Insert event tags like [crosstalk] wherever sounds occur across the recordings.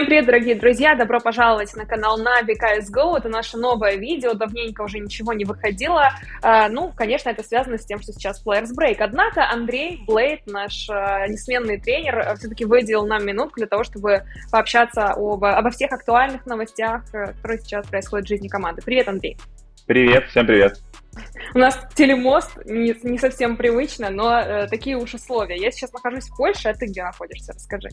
Всем привет, дорогие друзья! Добро пожаловать на канал Navi CSGO. Это наше новое видео, давненько уже ничего не выходило. А, ну, конечно, это связано с тем, что сейчас Players Break. Однако Андрей Блейд, наш а, несменный тренер, все-таки выделил нам минутку для того, чтобы пообщаться об, обо всех актуальных новостях, э, которые сейчас происходят в жизни команды. Привет, Андрей! Привет, всем привет! У нас телемост не, не совсем привычно, но э, такие уж условия. Я сейчас нахожусь в Польше, а ты где находишься? Расскажи.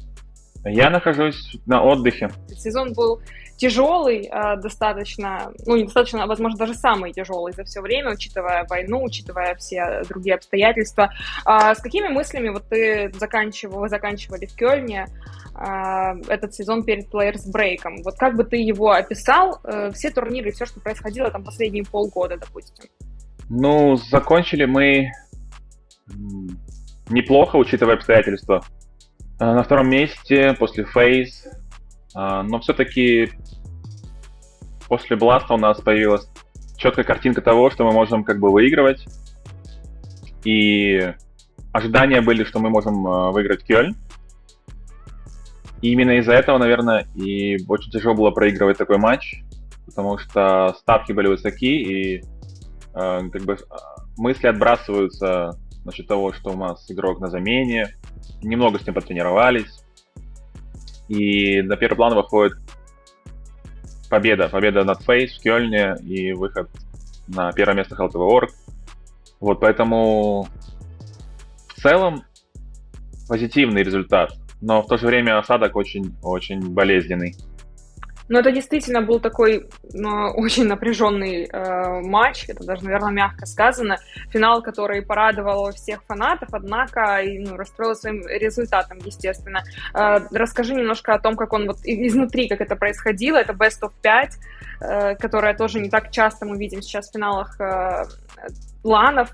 Я нахожусь на отдыхе. Сезон был тяжелый э, достаточно, ну, недостаточно, а, возможно, даже самый тяжелый за все время, учитывая войну, учитывая все другие обстоятельства. А с какими мыслями вот ты заканчивал, вы заканчивали в Кёльне э, этот сезон перед Players Break? Вот как бы ты его описал, э, все турниры, все, что происходило там последние полгода, допустим? Ну, закончили мы неплохо, учитывая обстоятельства. Э, на втором месте после Фейс. Э, но все-таки после Бласта у нас появилась четкая картинка того, что мы можем как бы выигрывать. И ожидания были, что мы можем э, выиграть Кёльн. И именно из-за этого, наверное, и очень тяжело было проигрывать такой матч, потому что ставки были высоки, и э, как бы мысли отбрасываются насчет того, что у нас игрок на замене, немного с ним потренировались, и на первый план выходит победа, победа над Фейс в Кёльне и выход на первое место HLTV.org. Вот, поэтому в целом позитивный результат, но в то же время осадок очень-очень болезненный. Но это действительно был такой ну, [laughs] очень напряженный э, матч, это даже, наверное, мягко сказано. Финал, который порадовал всех фанатов, однако и, ну, расстроил своим результатом, естественно. Э, расскажи немножко о том, как он вот изнутри, как это происходило. Это Best of 5, э, которое тоже не так часто мы видим сейчас в финалах э, ланов.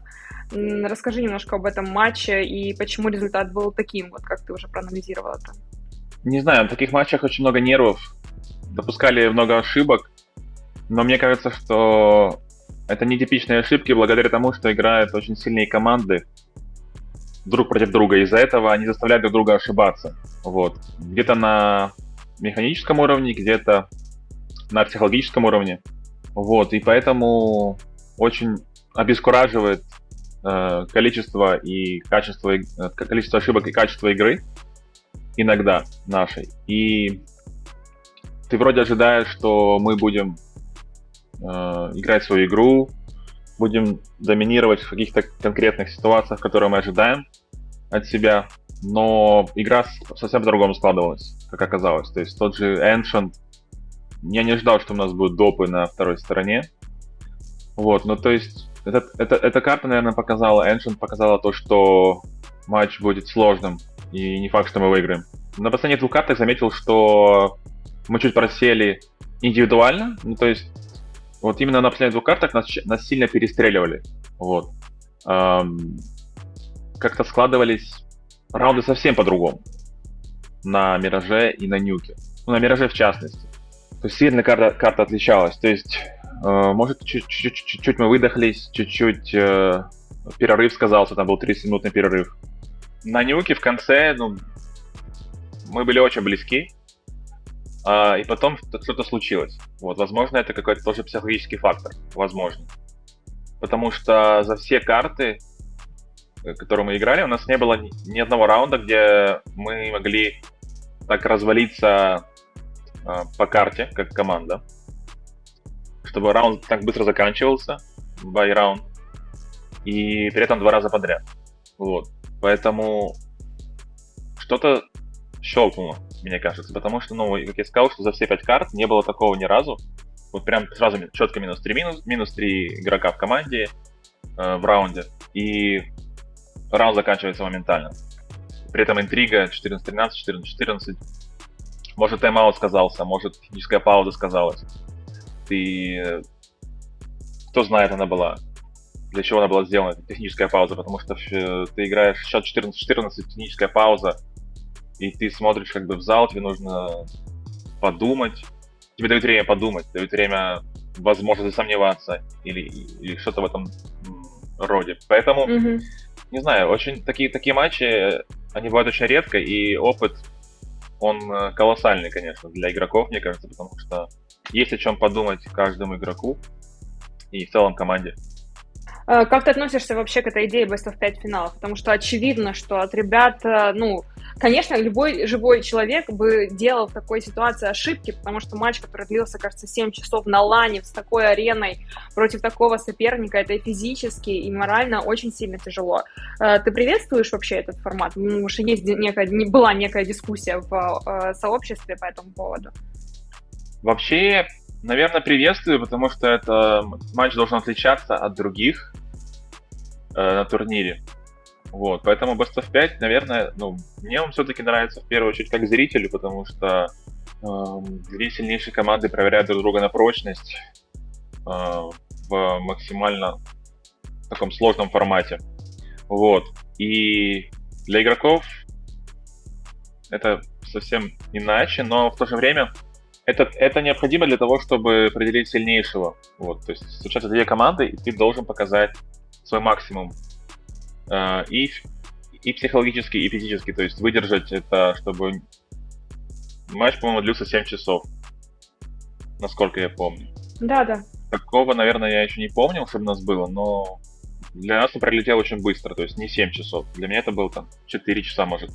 Расскажи немножко об этом матче и почему результат был таким, вот как ты уже проанализировал это. Не знаю, в таких матчах очень много нервов, допускали много ошибок, но мне кажется, что это нетипичные ошибки благодаря тому, что играют очень сильные команды друг против друга. Из-за этого они заставляют друг друга ошибаться. Вот. Где-то на механическом уровне, где-то на психологическом уровне. Вот. И поэтому очень обескураживает э, количество и качество, э, количество ошибок и качество игры иногда нашей. И ты вроде ожидаешь, что мы будем э, играть свою игру, будем доминировать в каких-то конкретных ситуациях, которые мы ожидаем от себя, но игра совсем по-другому складывалась, как оказалось. То есть тот же Ancient, я не ожидал, что у нас будут допы на второй стороне. Вот, ну то есть это, это, эта карта, наверное, показала, Ancient показала то, что матч будет сложным, и не факт, что мы выиграем. На последних двух картах заметил, что мы чуть просели индивидуально, ну, то есть вот именно на последних двух картах нас, нас сильно перестреливали. Вот. Эм, как-то складывались раунды совсем по-другому. На Мираже и на Нюке. Ну, на Мираже в частности. То есть сильно карта, карта отличалась. То есть, э, может, чуть-чуть мы выдохлись, чуть-чуть э, перерыв сказался, там был 30-минутный перерыв. На Нюке в конце, ну, мы были очень близки а, и потом что-то случилось. Вот, возможно, это какой-то тоже психологический фактор, возможно. Потому что за все карты, э, которые мы играли, у нас не было ни, одного раунда, где мы могли так развалиться а, по карте, как команда, чтобы раунд так быстро заканчивался, бай раунд, и при этом два раза подряд. Вот. Поэтому что-то щелкнуло, мне кажется, потому что, ну, как я сказал, что за все пять карт не было такого ни разу. Вот прям сразу четко минус 3, минус, минус 3 игрока в команде э, в раунде, и раунд заканчивается моментально. При этом интрига 14-13, 14-14. Может, тайм-аут сказался, может, техническая пауза сказалась. Ты... Кто знает, она была. Для чего она была сделана, техническая пауза, потому что э, ты играешь счет 14-14, техническая пауза, и ты смотришь как бы в зал, тебе нужно подумать, тебе дают время подумать, дают время, возможно, засомневаться или, или что-то в этом роде. Поэтому, mm-hmm. не знаю, очень такие, такие матчи, они бывают очень редко, и опыт, он э, колоссальный, конечно, для игроков, мне кажется, потому что есть о чем подумать каждому игроку и в целом команде. Э, как ты относишься вообще к этой идее Best of 5 финалов? Потому что очевидно, что от ребят, э, ну, конечно, любой живой человек бы делал в такой ситуации ошибки, потому что матч, который длился, кажется, 7 часов на лане с такой ареной против такого соперника, это физически, и морально очень сильно тяжело. Э, ты приветствуешь вообще этот формат? Потому что есть некая, была некая дискуссия в сообществе по этому поводу. Вообще, наверное, приветствую, потому что это матч должен отличаться от других э, на турнире. Вот, поэтому Best of 5, наверное, ну, мне он все-таки нравится в первую очередь как зрителю, потому что э, две сильнейшие команды проверяют друг друга на прочность э, в максимально таком сложном формате. Вот. И для игроков это совсем иначе, но в то же время это, это необходимо для того, чтобы определить сильнейшего. Вот, то есть случаются две команды, и ты должен показать свой максимум. Э, и, и психологически, и физически. То есть выдержать это, чтобы матч, по-моему, длился 7 часов. Насколько я помню. Да, да. Такого, наверное, я еще не помнил, чтобы у нас было, но для нас он пролетел очень быстро, то есть не 7 часов. Для меня это было там 4 часа, может.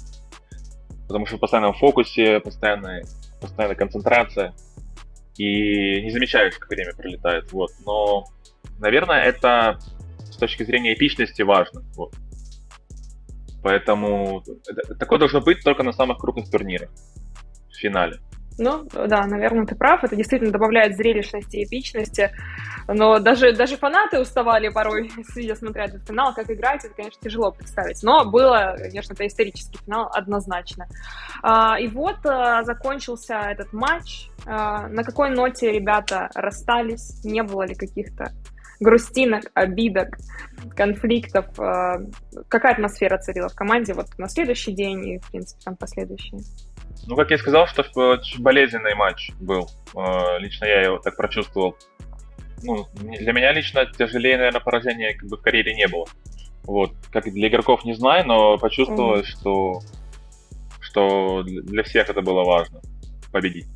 Потому что в постоянном фокусе, постоянной постоянная концентрация, и не замечаешь, как время пролетает. Вот. Но, наверное, это с точки зрения эпичности важно. Вот. Поэтому это, такое должно быть только на самых крупных турнирах в финале. Ну, да, наверное, ты прав. Это действительно добавляет зрелищности и эпичности. Но даже, даже фанаты уставали порой, [laughs] сидя смотря этот финал. Как играть, это, конечно, тяжело представить. Но было, конечно, это исторический финал однозначно. А, и вот а, закончился этот матч. А, на какой ноте ребята расстались? Не было ли каких-то грустинок, обидок, конфликтов? А, какая атмосфера царила в команде вот на следующий день и, в принципе, там последующие? Ну, как я сказал, что болезненный матч был. Э, лично я его так прочувствовал. Ну, для меня лично тяжелее, наверное, поражения как бы в карьере не было. Вот. Как для игроков не знаю, но почувствовалось, mm. что, что для всех это было важно победить.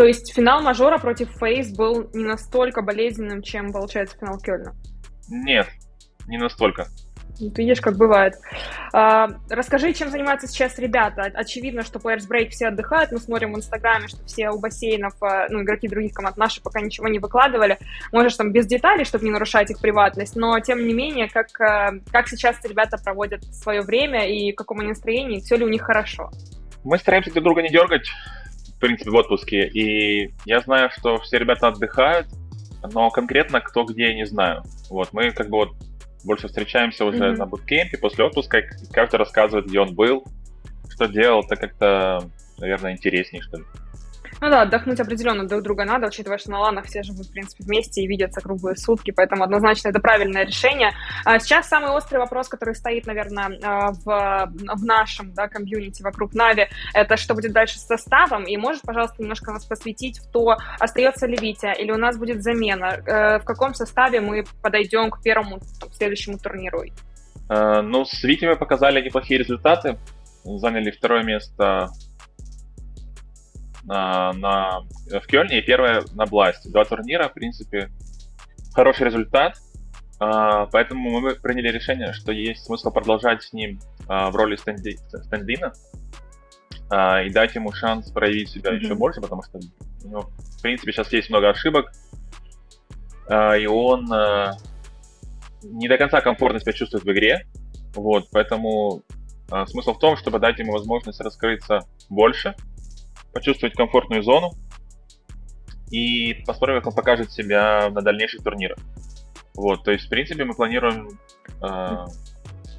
То есть финал мажора против Фейс был не настолько болезненным, чем получается финал Кёльна? Нет, не настолько. Ты видишь, как бывает. А, расскажи, чем занимаются сейчас ребята. Очевидно, что Players Break все отдыхают. Мы смотрим в Инстаграме, что все у бассейнов, а, ну, игроки других команд наши пока ничего не выкладывали. Можешь там без деталей, чтобы не нарушать их приватность. Но, тем не менее, как, а, как сейчас ребята проводят свое время и в каком они настроении, все ли у них хорошо? Мы стараемся друг друга не дергать, в принципе, в отпуске. И я знаю, что все ребята отдыхают, но конкретно кто где, не знаю. Вот, мы как бы вот больше встречаемся уже mm-hmm. на буткемпе после отпуска, каждый рассказывает, где он был, что делал, это как-то, наверное, интереснее, что ли. Ну да, отдохнуть определенно друг друга надо, учитывая, что на ланах все живут, в принципе, вместе и видятся круглые сутки, поэтому однозначно это правильное решение. А сейчас самый острый вопрос, который стоит, наверное, а, в, в нашем да, комьюнити вокруг Нави, это что будет дальше с составом, и можешь, пожалуйста, немножко нас посвятить в то, остается ли Витя или у нас будет замена, э, в каком составе мы подойдем к первому, там, следующему турниру? Э, ну, с Витей мы показали неплохие результаты, заняли второе место на, на, в Кёльне и первое на Бласте. Два турнира, в принципе, хороший результат. Uh, поэтому мы приняли решение, что есть смысл продолжать с ним uh, в роли стенди, стендина uh, и дать ему шанс проявить себя mm-hmm. еще больше, потому что ну, в принципе сейчас есть много ошибок, и он не до конца комфортно себя чувствует в игре. Вот, поэтому смысл в том, чтобы дать ему возможность раскрыться больше, почувствовать комфортную зону и посмотрим, как он покажет себя на дальнейших турнирах. Вот, то есть, в принципе, мы планируем... Э,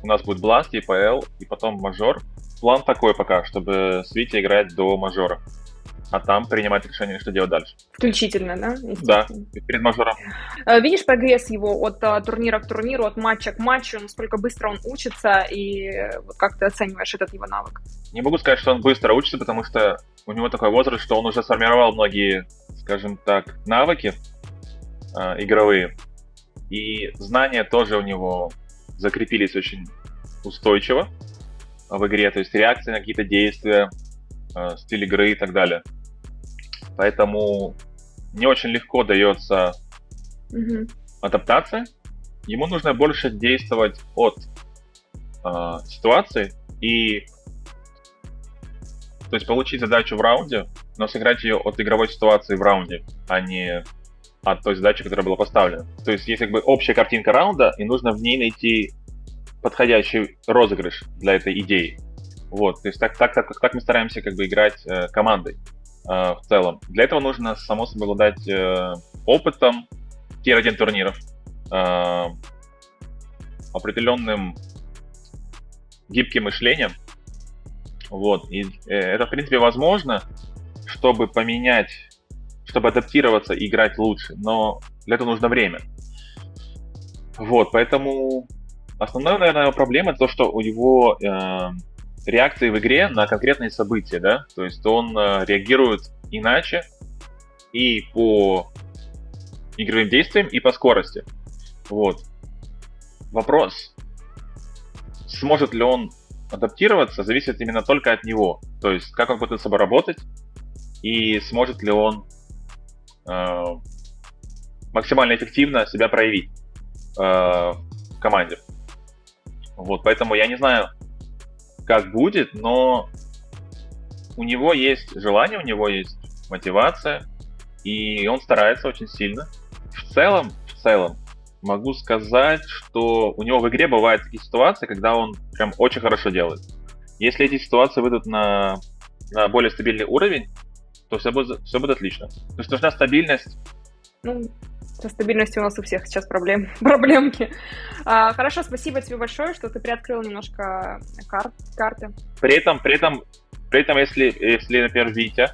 у нас будет Blast, EPL и потом мажор. План такой пока, чтобы с Вити играть до мажора а там принимать решение, что делать дальше. Включительно, да? Да, перед мажором. Э, видишь прогресс его от а, турнира к турниру, от матча к матчу, насколько быстро он учится, и вот как ты оцениваешь этот его навык? Не могу сказать, что он быстро учится, потому что у него такой возраст, что он уже сформировал многие, скажем так, навыки э, игровые, и знания тоже у него закрепились очень устойчиво в игре, то есть реакции на какие-то действия, э, стиль игры и так далее. Поэтому не очень легко дается Мгм. адаптация. Ему нужно больше действовать от э, ситуации и то есть получить задачу в раунде, но сыграть ее от игровой ситуации в раунде, а не от той задачи, которая была поставлена. То есть есть как бы общая картинка раунда, и нужно в ней найти подходящий розыгрыш для этой идеи. Вот, то есть так, так, так, так мы стараемся как бы играть э, командой э, в целом. Для этого нужно, само собой, обладать э, опытом тир-1 турниров, э, определенным гибким мышлением. Вот, и э, это, в принципе, возможно, чтобы поменять, чтобы адаптироваться и играть лучше, но для этого нужно время. Вот, поэтому основная, наверное, проблема то, что у него э, реакции в игре на конкретные события, да, то есть он э, реагирует иначе и по игровым действиям, и по скорости. Вот. Вопрос, сможет ли он адаптироваться, зависит именно только от него. То есть, как он будет с собой работать, и сможет ли он э, максимально эффективно себя проявить э, в команде. Вот, поэтому я не знаю, как будет, но у него есть желание, у него есть мотивация, и он старается очень сильно. В целом, в целом, могу сказать, что у него в игре бывают такие ситуации, когда он прям очень хорошо делает. Если эти ситуации выйдут на, на более стабильный уровень, то все будет, все будет отлично. То есть нужна стабильность. Ну, со стабильностью у нас у всех сейчас проблем, [laughs] проблемки. А, хорошо, спасибо тебе большое, что ты приоткрыл немножко кар карты. При этом, при этом, при этом, если, если, например, Витя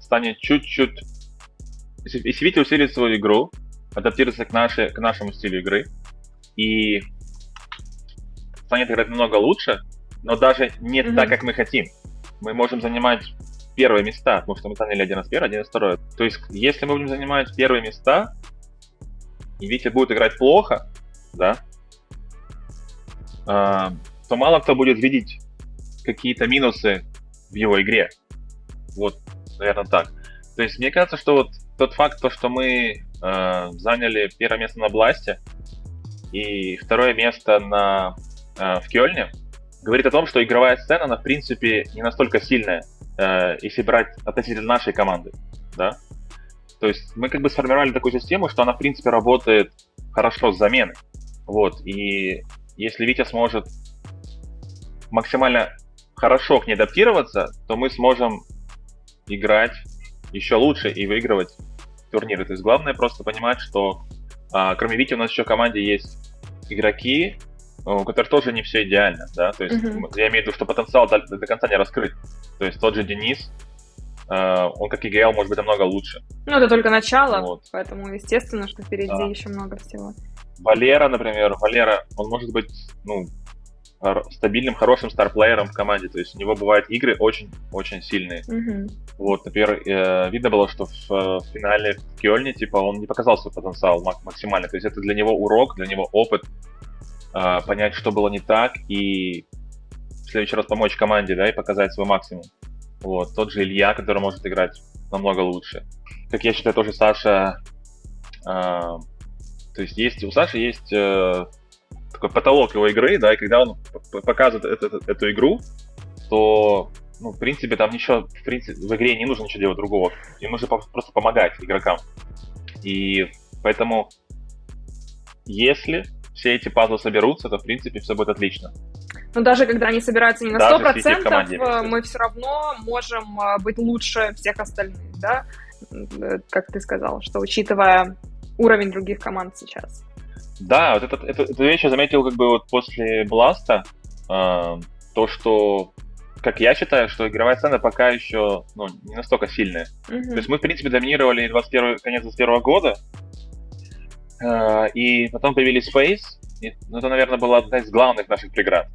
станет чуть-чуть... Если, если Витя усилит свою игру, адаптируется к, нашей, к нашему стилю игры и станет играть намного лучше, но даже не mm-hmm. так, как мы хотим. Мы можем занимать первые места, потому что мы заняли один из первых, один из второй. То есть, если мы будем занимать первые места, и Витя будет играть плохо, да, э, то мало кто будет видеть какие-то минусы в его игре. Вот, наверное, так. То есть, мне кажется, что вот тот факт, то, что мы э, заняли первое место на Бласте и второе место на, э, в Кёльне, говорит о том, что игровая сцена, она, в принципе, не настолько сильная, э, если брать относительно нашей команды, да. То есть мы как бы сформировали такую систему, что она, в принципе, работает хорошо с заменой. Вот, и если Витя сможет максимально хорошо к ней адаптироваться, то мы сможем играть еще лучше и выигрывать турниры. То есть главное просто понимать, что а, кроме Вити у нас еще в команде есть игроки, у которых тоже не все идеально, да, то есть mm-hmm. я имею в виду, что потенциал до, до конца не раскрыт. То есть тот же Денис, он как ИГЛ может быть намного лучше. Ну, это только начало, вот. поэтому естественно, что впереди да. еще много всего. Валера, например, Валера, он может быть, ну, стабильным, хорошим старплеером в команде. То есть у него бывают игры очень-очень сильные. Mm-hmm. Вот, например, э, видно было, что в, в финале в Кёльне, типа, он не показал свой потенциал максимально. То есть это для него урок, для него опыт, э, понять, что было не так, и в следующий раз помочь команде, да, и показать свой максимум. Вот, тот же Илья, который может играть намного лучше. Как я считаю, тоже Саша... Э, то есть есть, у Саши есть э, такой потолок его игры, да, и когда он показывает эту, эту, игру, то, ну, в принципе, там ничего, в принципе, в игре не нужно ничего делать другого. Ему нужно просто помогать игрокам. И поэтому, если все эти пазлы соберутся, то, в принципе, все будет отлично. Но даже когда они собираются не на сто процентов, э, мы все равно можем э, быть лучше всех остальных, да? Э, как ты сказал, что учитывая уровень других команд сейчас. Да, вот этот, эту, эту вещь я заметил как бы вот после Бласта, э, то, что, как я считаю, что игровая сцена пока еще ну, не настолько сильная. Mm-hmm. То есть мы, в принципе, доминировали 21, конец 21 года, э, и потом появились Face, и, ну, это, наверное, была одна из главных наших преград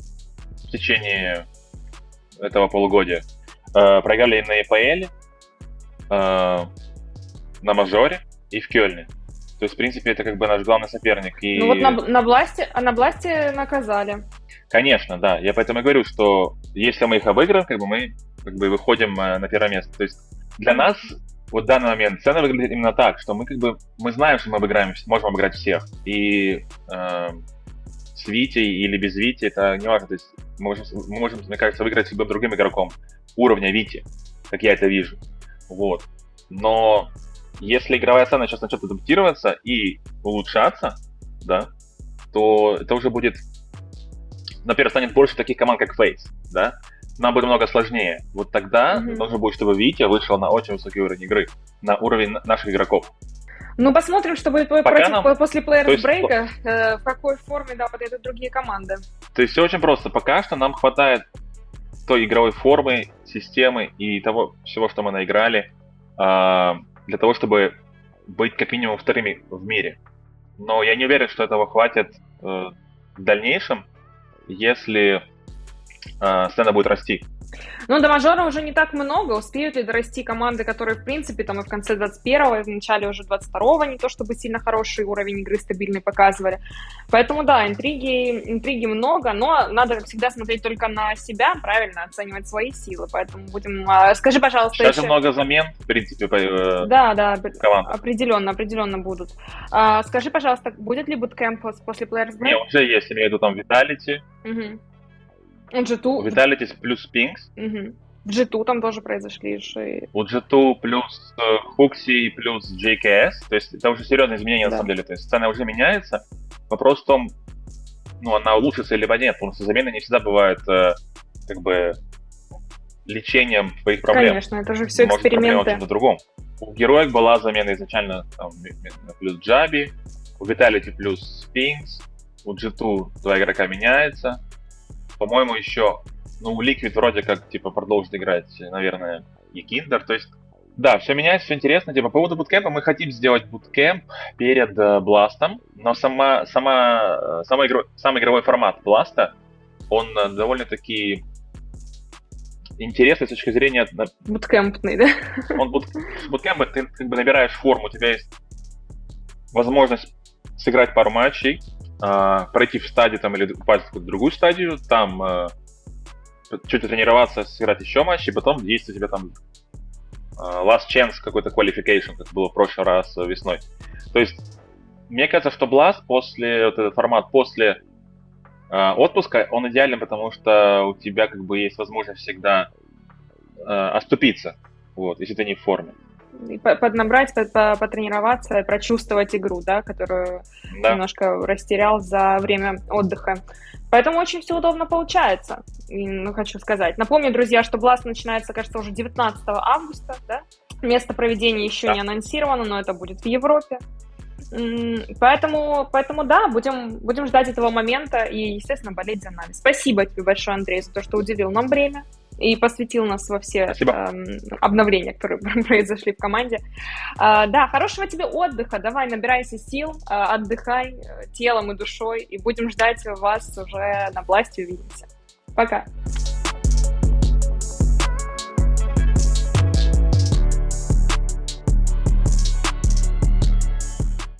в течение этого полугодия. Э, проиграли на EPL, э, на Мажоре и в Кёльне. То есть, в принципе, это как бы наш главный соперник. И... Ну вот на, на, Бласте, а на Бласте наказали. Конечно, да. Я поэтому и говорю, что если мы их обыграем, как бы мы как бы выходим на первое место. То есть для нас вот в данный момент сцена выглядит именно так, что мы как бы мы знаем, что мы обыграем, можем обыграть всех. И э, с Витей или без Вити, это не важно. То есть мы можем, мы можем, мне кажется, выиграть с любым другим игроком уровня Вити, как я это вижу. Вот. Но если игровая сцена сейчас начнет адаптироваться и улучшаться, да, то это уже будет, например, станет больше таких команд, как Face, да, нам будет много сложнее. Вот тогда mm-hmm. нужно будет, чтобы Витя вышел на очень высокий уровень игры, на уровень наших игроков. Ну, посмотрим, что будет Пока против, нам... после Break, э, в какой форме, да, подойдут другие команды. То есть все очень просто. Пока что нам хватает той игровой формы, системы и того всего, что мы наиграли, э, для того, чтобы быть как минимум вторыми в мире. Но я не уверен, что этого хватит э, в дальнейшем, если э, сцена будет расти. Ну, до мажора уже не так много. Успеют ли дорасти команды, которые, в принципе, там и в конце 21-го, и в начале уже 22-го не то чтобы сильно хороший уровень игры стабильный показывали. Поэтому, да, интриги, интриги много, но надо всегда смотреть только на себя, правильно оценивать свои силы. Поэтому будем... А, скажи, пожалуйста, Сейчас еще... много замен, в принципе, по э, Да, да, команд. определенно, определенно будут. А, скажи, пожалуйста, будет ли буткемп после Players Break? Не, уже есть, имею в виду там Vitality. Угу. G2... Vitality плюс Pinks. Угу. В G2 там тоже произошли же... У G2 плюс Хукси плюс JKS. То есть это уже серьезные изменения да. на самом деле. То есть сцена уже меняется. Вопрос в том, ну, она улучшится либо нет, потому что замены не всегда бывают э, как бы лечением твоих проблем. Конечно, это же все Может, эксперименты. Может, чем-то другом. У героек была замена изначально там, плюс Джаби, у Vitality плюс Spinks, у G2 два игрока меняется, по-моему, еще, ну, Liquid вроде как, типа, продолжит играть, наверное, и Kinder, то есть, да, все меняется, все интересно. Типа, по поводу буткемпа мы хотим сделать буткемп перед э, Бластом, но сама, сама, сама игро, сам игровой формат Бласта, он э, довольно-таки интересный с точки зрения... Буткемпный, да? Он бут, буткемп, ты как бы набираешь форму, у тебя есть возможность сыграть пару матчей, э, пройти в стадию там или упасть в другую стадию, там э, чуть тренироваться, сыграть еще матч, и потом есть у тебя там э, last chance какой-то qualification, как было в прошлый раз весной. То есть, мне кажется, что Blast после, вот этот формат после э, отпуска, он идеален, потому что у тебя как бы есть возможность всегда э, оступиться, вот, если ты не в форме поднабрать, потренироваться, прочувствовать игру, да, которую да. немножко растерял за время отдыха. Поэтому очень все удобно получается, ну, хочу сказать. Напомню, друзья, что Blast начинается, кажется, уже 19 августа, да? Место проведения еще да. не анонсировано, но это будет в Европе. Поэтому, поэтому да, будем, будем ждать этого момента и, естественно, болеть за нами. Спасибо тебе большое, Андрей, за то, что уделил нам время и посвятил нас во все э, обновления, которые [laughs] произошли в команде. Э, да, хорошего тебе отдыха, давай, набирайся сил, э, отдыхай телом и душой, и будем ждать вас уже на власти, увидимся. Пока.